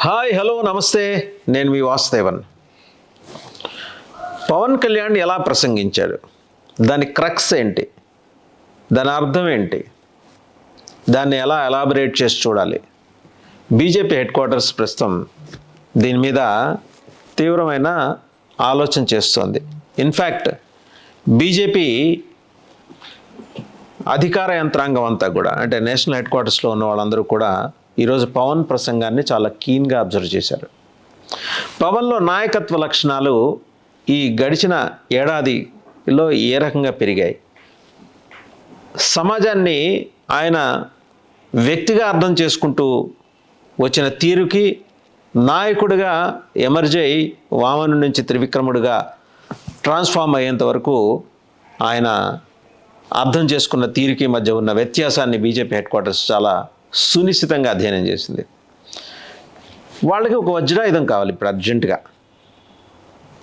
Hi hello నమస్తే. నేను మీ వాసుదేవన్. పవన్ కళ్యాణ్ ఎలా ప్రసంగించాడు? దాని క్రక్స్ ఏంటి? దాని అర్థం ఏంటి? దాన్ని ఎలా ఎలాబరేట్ చేసి చూడాలి? బీజేపీ హెడ్ క్వార్టర్స్ ప్రస్తుతం దీని మీద తీవ్రమైన ఆలోచన చేస్తోంది. ఇన్ఫ్యాక్ట్ బీజేపీ అధికార యంత్రాంగం అంతా కూడా అంటే నేషనల్ హెడ్ క్వార్టర్స్లో ఉన్న వాళ్ళందరూ కూడా ఈరోజు పవన్ ప్రసంగాన్ని చాలా కీన్గా అబ్జర్వ్ చేశారు. పవన్లో నాయకత్వ లక్షణాలు ఈ గడిచిన ఏడాదిలో ఏ రకంగా పెరిగాయి? సమాజాన్ని ఆయన వ్యక్తిగా అర్థం చేసుకుంటూ వచ్చిన తీరుకి నాయకుడిగా ఎమర్జై వామను నుంచి త్రివిక్రముడిగా ట్రాన్స్ఫార్మ్ అయ్యేంత వరకు ఆయన అర్థం చేసుకున్న తీరుకి మధ్య ఉన్న వ్యత్యాసాన్ని బీజేపీ హెడ్ క్వార్టర్స్ చాలా సునిశ్చితంగా అధ్యయనం చేసింది. వాళ్ళకి ఒక వజ్రాయుధం కావాలి ఇప్పుడు అర్జెంటుగా.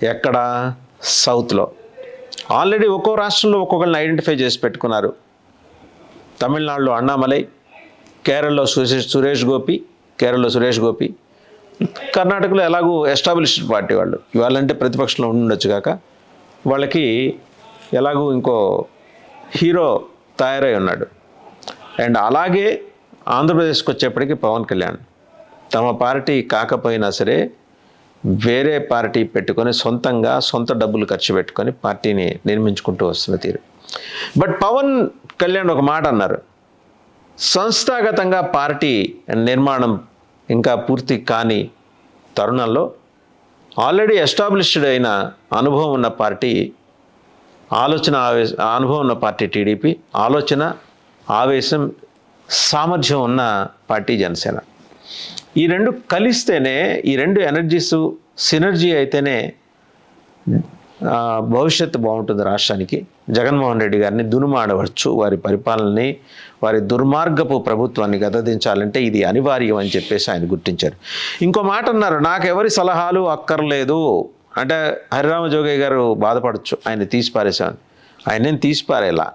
ఎక్కడ? సౌత్లో. ఆల్రెడీ ఒక్కో రాష్ట్రంలో ఒక్కొక్కరిని ఐడెంటిఫై చేసి పెట్టుకున్నారు. తమిళనాడులో అన్నామలై కేరళలో సురేష్ సురేష్ గోపి కేరళలో సురేష్ గోపి. కర్ణాటకలో ఎలాగూ ఎస్టాబ్లిష్డ్ పార్టీ వాళ్ళు. ఇవాళంటే ప్రతిపక్షంలో ఉండొచ్చు కాక వాళ్ళకి ఎలాగూ ఇంకో హీరో తయారై ఉన్నాడు. అండ్ అలాగే ఆంధ్రప్రదేశ్కి వచ్చేప్పటికి పవన్ కళ్యాణ్. తమ పార్టీ కాకపోయినా సరే వేరే పార్టీ పెట్టుకొని సొంతంగా సొంత డబ్బులు ఖర్చు పెట్టుకొని పార్టీని నిర్మించుకుంటూ వస్తున్న తీరు. బట్ పవన్ కళ్యాణ్ ఒక మాట అన్నారు. సంస్థాగతంగా పార్టీ నిర్మాణం ఇంకా పూర్తి కాని తరుణంలో ఆల్రెడీ ఎస్టాబ్లిష్డ్ అయిన అనుభవం ఉన్న పార్టీ ఆలోచన ఆవేశ అనుభవం ఉన్న పార్టీ టీడీపీ ఆలోచన ఆవేశం సామర్థ్యం ఉన్న పార్టీ జనసేన. ఈ రెండు కలిస్తేనే ఈ రెండు ఎనర్జీస్ సినర్జీ అయితేనే భవిష్యత్తు బాగుంటుంది రాష్ట్రానికి. జగన్మోహన్ రెడ్డి గారిని దునుమాడవచ్చు. వారి పరిపాలనని వారి దుర్మార్గపు ప్రభుత్వాన్ని గదదించాలంటే ఇది అనివార్యం అని చెప్పేసి ఆయన గుర్తించారు. ఇంకో మాట అన్నారు నాకు ఎవరి సలహాలు అక్కర్లేదు. అంటే హరిరామ జోగయ్య గారు బాధపడచ్చు. ఆయన తీసిపారేశాను ఆయన నేను తీసిపారేలా.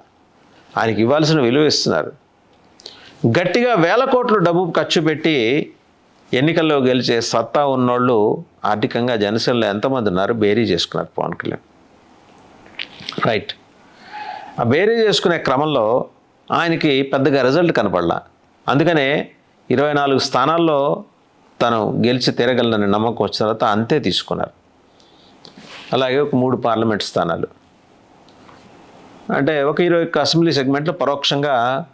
ఆయనకి ఇవ్వాల్సిన విలువ ఇస్తున్నారు. గట్టిగా వేల కోట్లు డబ్బు ఖర్చు పెట్టి ఎన్నికల్లో గెలిచే సత్తా ఉన్నోళ్ళు ఆర్థికంగా జనసేనలో ఎంతమంది ఉన్నారు? బేరీ చేసుకున్నారు పవన్ కళ్యాణ్. రైట్ ఆ బేరీ చేసుకునే క్రమంలో ఆయనకి పెద్దగా రిజల్ట్ కనపడలా. అందుకనే ఇరవై నాలుగు స్థానాల్లో తను గెలిచి తిరగలనని నమ్మకం వచ్చిన తర్వాత అంతే తీసుకున్నారు. అలాగే ఒక మూడు పార్లమెంట్ స్థానాలు. అంటే ఒక ఇరవై అసెంబ్లీ సెగ్మెంట్లో పరోక్షంగా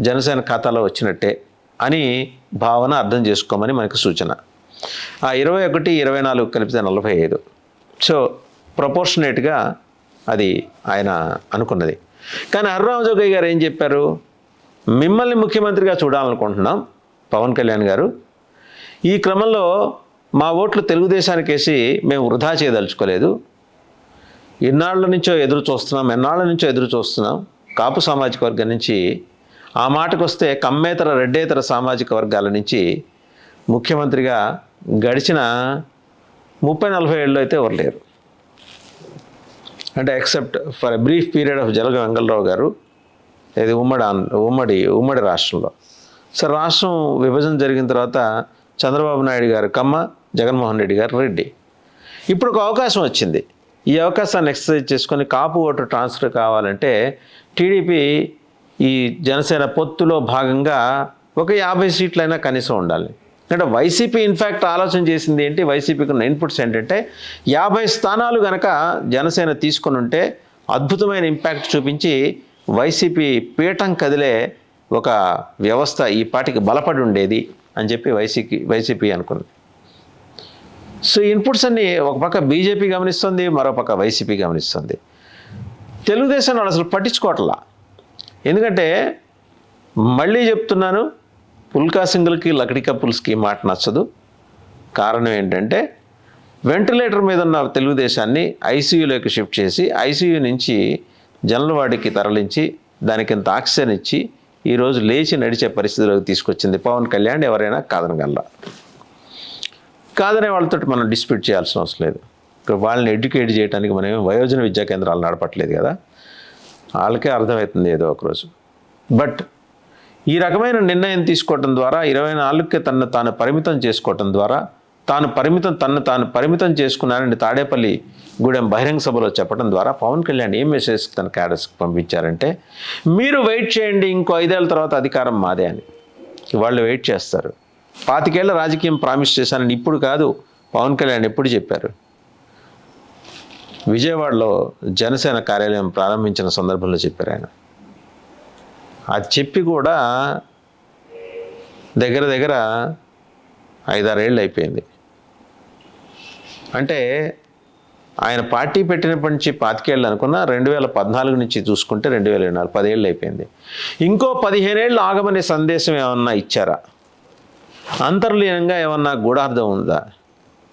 జనసేన ఖాతాలో వచ్చినట్టే అని భావన అర్థం చేసుకోమని మనకు సూచన. ఆ ఇరవై ఒకటి ఇరవై నాలుగు కలిపితే నలభై ఐదు. సో ప్రపోర్షనేట్గా అది ఆయన అనుకున్నది. కానీ హర్రామ జోగయ్య గారు ఏం చెప్పారు? మిమ్మల్ని ముఖ్యమంత్రిగా చూడాలనుకుంటున్నాం పవన్ కళ్యాణ్ గారు. ఈ క్రమంలో మా ఓట్లు తెలుగుదేశానికి వేసి మేము వృధా చేయదలుచుకోలేదు. ఎన్నాళ్ళ నుంచో ఎదురు చూస్తున్నాం ఎన్నాళ్ళ నుంచో ఎదురు చూస్తున్నాం. కాపు సామాజిక వర్గం నుంచి ఆ మాటకు వస్తే కమ్మేతర రెడ్డేతర సామాజిక వర్గాల నుంచి ముఖ్యమంత్రిగా గడిచిన ముప్పై నలభై ఏళ్ళు అయితే ఎవరు లేరు. అంటే except for a brief period of Jalagam Vengalarao గారు ఇది ఉమ్మడి ఉమ్మడి ఉమ్మడి రాష్ట్రంలో. సో రాష్ట్రం విభజన జరిగిన తర్వాత చంద్రబాబు నాయుడు గారు కమ్మ జగన్మోహన్ రెడ్డి గారు రెడ్డి. ఇప్పుడు ఒక అవకాశం వచ్చింది. ఈ అవకాశాన్ని ఎక్సర్సైజ్ చేసుకొని కాపు ఓటు ట్రాన్స్ఫర్ కావాలంటే టీడీపీ ఈ జనసేన పొత్తులో భాగంగా ఒక యాభై సీట్లైనా కనీసం ఉండాలి. అంటే వైసీపీ ఇన్ఫ్యాక్ట్ ఆలోచన చేసింది ఏంటి? వైసీపీకి ఉన్న ఇన్పుట్స్ ఏంటంటే యాభై స్థానాలు గనక జనసేన తీసుకుని ఉంటే అద్భుతమైన ఇంపాక్ట్ చూపించి వైసీపీ పీఠం కదిలే ఒక వ్యవస్థ ఈ పాటికి బలపడి ఉండేది అని చెప్పి వైసీపీ వైసీపీ అనుకుంది. సో ఇన్పుట్స్ అన్నీ ఒక పక్క బీజేపీ గమనిస్తుంది మరో పక్క వైసీపీ గమనిస్తుంది. తెలుగుదేశం వాళ్ళు అసలు పట్టించుకోవట్లా. ఎందుకంటే మళ్ళీ చెప్తున్నాను పుల్కా సింగిల్కి లకడి పుల్స్కి మాట నచ్చదు. కారణం ఏంటంటే వెంటిలేటర్ మీద ఉన్న తెలుగుదేశాన్ని ఐసీయూలోకి షిఫ్ట్ చేసి ఐసీయూ నుంచి జనలవాడికి తరలించి దానికి ఇంత ఆక్సిజన్ ఇచ్చి ఈరోజు లేచి నడిచే పరిస్థితిలోకి తీసుకొచ్చింది పవన్ కళ్యాణ్ ఎవరైనా కాదనగలరా? కాదనే వాళ్ళతో మనం డిస్ప్యూట్ చేయాల్సిన అవసరం లేదు. ఇప్పుడు వాళ్ళని ఎడ్యుకేట్ చేయడానికి మనం వయోజన విద్యా కేంద్రాలు నడపట్లేదు కదా. వాళ్ళకే అర్థమవుతుంది ఏదో ఒకరోజు బట్ ఈ రకమైన నిర్ణయం తీసుకోవటం ద్వారా ఇరవై నాలుగుకి తనను తాను పరిమితం చేసుకోవటం ద్వారా తాను పరిమితం తనను తాను పరిమితం చేసుకున్నానని తాడేపల్లి గూడెం బహిరంగ సభలో చెప్పడం ద్వారా పవన్ కళ్యాణ్ ఏం మెసేజ్ తన క్యాడర్స్కి పంపించారంటే మీరు వెయిట్ చేయండి ఇంకో ఐదేళ్ళ తర్వాత అధికారం మాదే అని. వాళ్ళు వెయిట్ చేస్తారు. పాతికేళ్ళ రాజకీయం ప్రామిస్ చేశానని ఇప్పుడు కాదు పవన్ కళ్యాణ్ ఎప్పుడు చెప్పారు? విజయవాడలో జనసేన కార్యాలయం ప్రారంభించిన సందర్భంలో చెప్పారు ఆయన. అది చెప్పి కూడా దగ్గర దగ్గర ఐదారేళ్ళు అయిపోయింది. అంటే ఆయన పార్టీ పెట్టినప్పటి నుంచి పాతికేళ్ళు అనుకున్నా రెండు వేల పద్నాలుగు నుంచి చూసుకుంటే రెండు వేల ఇరవై నాలుగు పదేళ్ళు అయిపోయింది. ఇంకో పదిహేనేళ్ళు ఆగమనే సందేశం ఏమన్నా ఇచ్చారా? అంతర్లీనంగా ఏమన్నా గూఢార్థం ఉందా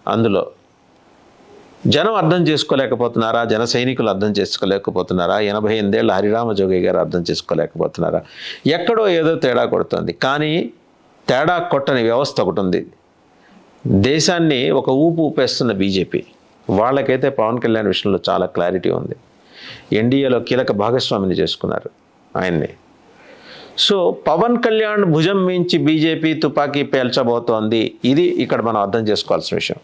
అందులో? జనం అర్థం చేసుకోలేకపోతున్నారా? జన సైనికులు అర్థం చేసుకోలేకపోతున్నారా? ఎనభై ఎనిమిదేళ్ళ హరిరామ జోగి గారు అర్థం చేసుకోలేకపోతున్నారా? ఎక్కడో ఏదో తేడా కొడుతుంది. కానీ తేడా కొట్టని వ్యవస్థ ఒకటి ఉంది. దేశాన్ని ఒక ఊపు ఊపేస్తున్న బీజేపీ. వాళ్ళకైతే పవన్ కళ్యాణ్ విషయంలో చాలా క్లారిటీ ఉంది. ఎన్డీఏలో కీలక భాగస్వామిని చేసుకున్నారు ఆయన్ని. సో పవన్ కళ్యాణ్ భుజం మించి బీజేపీ తుపాకీ పేల్చబోతోంది. ఇది ఇక్కడ మనం అర్థం చేసుకోవాల్సిన విషయం.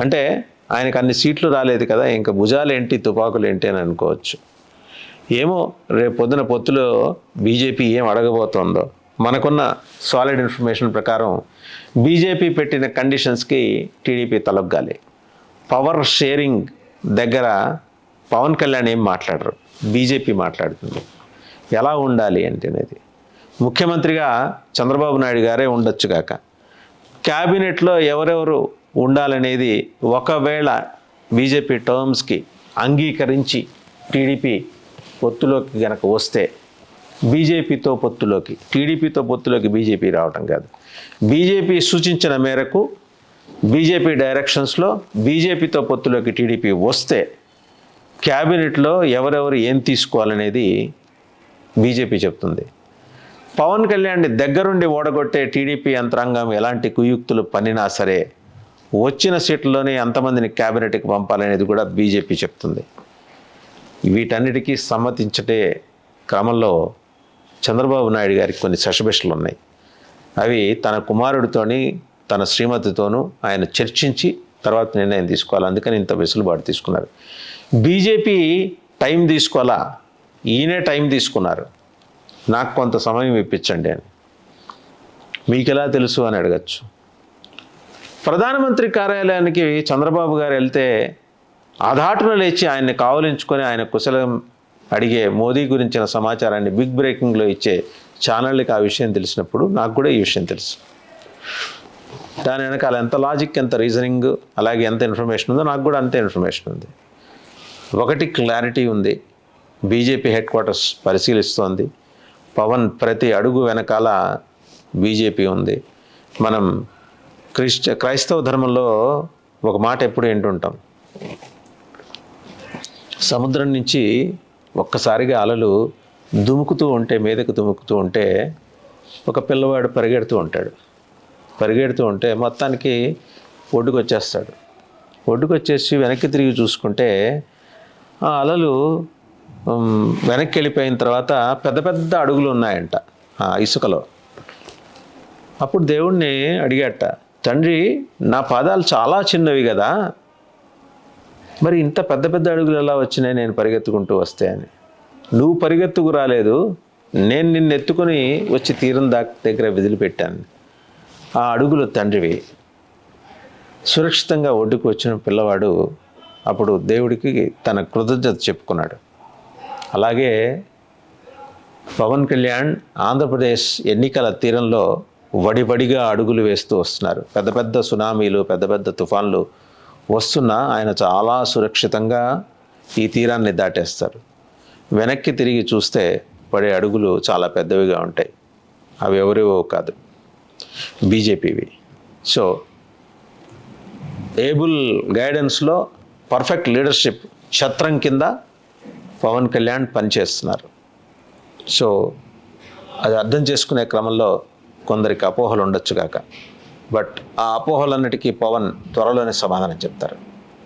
అంటే ఆయనకు అన్ని సీట్లు రాలేదు కదా ఇంకా భుజాలు ఏంటి తుపాకులు ఏంటి అని అనుకోవచ్చు. ఏమో రేపు పొద్దున పొత్తులో బీజేపీ ఏం అడగబోతోందో. మనకున్న సాలిడ్ ఇన్ఫర్మేషన్ ప్రకారం బీజేపీ పెట్టిన కండిషన్స్కి టీడీపీ తలొగ్గాలి. పవర్ షేరింగ్ దగ్గర పవన్ కళ్యాణ్ ఏం మాట్లాడరు? బీజేపీ మాట్లాడుతుంది. ఎలా ఉండాలి అంటేనేది ముఖ్యమంత్రిగా చంద్రబాబు నాయుడు గారే ఉండొచ్చు కాక. క్యాబినెట్లో ఎవరెవరు ఉండాలనేది ఒకవేళ బీజేపీ టర్మ్స్కి అంగీకరించి టీడీపీ పొత్తులోకి గనక వస్తే బీజేపీతో పొత్తులోకి టీడీపీతో పొత్తులోకి బీజేపీ రావటం కాదు. బీజేపీ సూచించిన మేరకు బీజేపీ డైరెక్షన్స్లో బీజేపీతో పొత్తులోకి టీడీపీ వస్తే క్యాబినెట్లో ఎవరెవరు ఏం తీసుకోవాలనేది బీజేపీ చెప్తుంది. పవన్ కళ్యాణ్ దగ్గరుండి ఓడగొట్టే టీడీపీ యంత్రాంగం ఎలాంటి కుయుక్తులు పనినా సరే వచ్చిన సీట్లలోనే ఎంతమందిని క్యాబినెట్కి పంపాలనేది కూడా బీజేపీ చెప్తుంది. వీటన్నిటికీ సమ్మతించటే క్రమంలో చంద్రబాబు నాయుడు గారికి కొన్ని శశబిషలు ఉన్నాయి. అవి తన కుమారుడితోని తన శ్రీమతితోనూ ఆయన చర్చించి తర్వాత నిర్ణయం తీసుకోవాలి. అందుకని ఇంత వెసులుబాటు తీసుకున్నారు. బీజేపీ టైం తీసుకోవాలా? ఈయనే టైం తీసుకున్నారు. నాకు కొంత సమయం ఇప్పించండి అని. మీకు ఎలా తెలుసు అని అడగచ్చు. ప్రధానమంత్రి కార్యాలయానికి చంద్రబాబు గారు వెళ్తే అధాటున లేచి ఆయన్ని కావలించుకొని ఆయన కుశలం అడిగే మోదీ గురించిన సమాచారాన్ని బిగ్ బ్రేకింగ్లో ఇచ్చే ఛానళ్ళకి ఆ విషయం తెలిసినప్పుడు నాకు కూడా ఈ విషయం తెలుసు. దాని వెనకాల ఎంత లాజిక్ ఎంత రీజనింగ్ అలాగే ఎంత ఇన్ఫర్మేషన్ ఉందో నాకు కూడా అంతే ఇన్ఫర్మేషన్ ఉంది. ఒకటి క్లారిటీ ఉంది. బీజేపీ హెడ్ క్వార్టర్స్ పరిశీలిస్తోంది. పవన్ ప్రతి అడుగు వెనకాల బీజేపీ ఉంది. మనం క్రిస్ట క్రైస్తవ ధర్మంలో ఒక మాట ఎప్పుడు వింటుంటాం? సముద్రం నుంచి ఒక్కసారిగా అలలు దుముకుతూ ఉంటే మీదకు దుముకుతూ ఉంటే ఒక పిల్లవాడు పరిగెడుతూ ఉంటాడు. పరిగెడుతూ ఉంటే మొత్తానికి ఒడ్డుకు వచ్చేస్తాడు ఒడ్డుకు వచ్చేసి వెనక్కి తిరిగి చూసుకుంటే ఆ అలలు వెనక్కి వెళ్ళిపోయిన తర్వాత పెద్ద పెద్ద అడుగులు ఉన్నాయంట ఆ ఇసుకలో. అప్పుడు దేవుణ్ణి అడిగాట తండ్రి నా పాదాలు చాలా చిన్నవి కదా. మరి ఇంత పెద్ద పెద్ద అడుగులు ఎలా వచ్చినాయి నేను పరిగెత్తుకుంటూ వస్తే అని. నువ్వు పరిగెత్తుకు రాలేదు. నేను నిన్ను ఎత్తుకొని వచ్చి తీరం దా దగ్గర వదిలిపెట్టాను. ఆ అడుగులు తండ్రివి. సురక్షితంగా ఒడ్డుకు వచ్చిన పిల్లవాడు అప్పుడు దేవుడికి తన కృతజ్ఞత చెప్పుకున్నాడు. అలాగే పవన్ కళ్యాణ్ ఆంధ్రప్రదేశ్ ఎన్నికల తీరంలో వడివడిగా అడుగులు వేస్తూ వస్తున్నారు. పెద్ద పెద్ద సునామీలు పెద్ద పెద్ద తుఫాన్లు వస్తున్నా ఆయన చాలా సురక్షితంగా ఈ తీరాన్ని దాటేస్తారు. వెనక్కి తిరిగి చూస్తే పడే అడుగులు చాలా పెద్దవిగా ఉంటాయి. అవి ఎవరివో కాదు. బీజేపీవి. సో ఏబుల్ గైడెన్స్లో పర్ఫెక్ట్ లీడర్షిప్ ఛత్రం కింద పవన్ కళ్యాణ్ పనిచేస్తున్నారు. సో అది అర్థం చేసుకునే క్రమంలో కొందరికి అపోహలు ఉండొచ్చు కాక. బట్ ఆ అపోహలన్నిటికీ పవన్ త్వరలోనే సమాధానం చెప్తారు.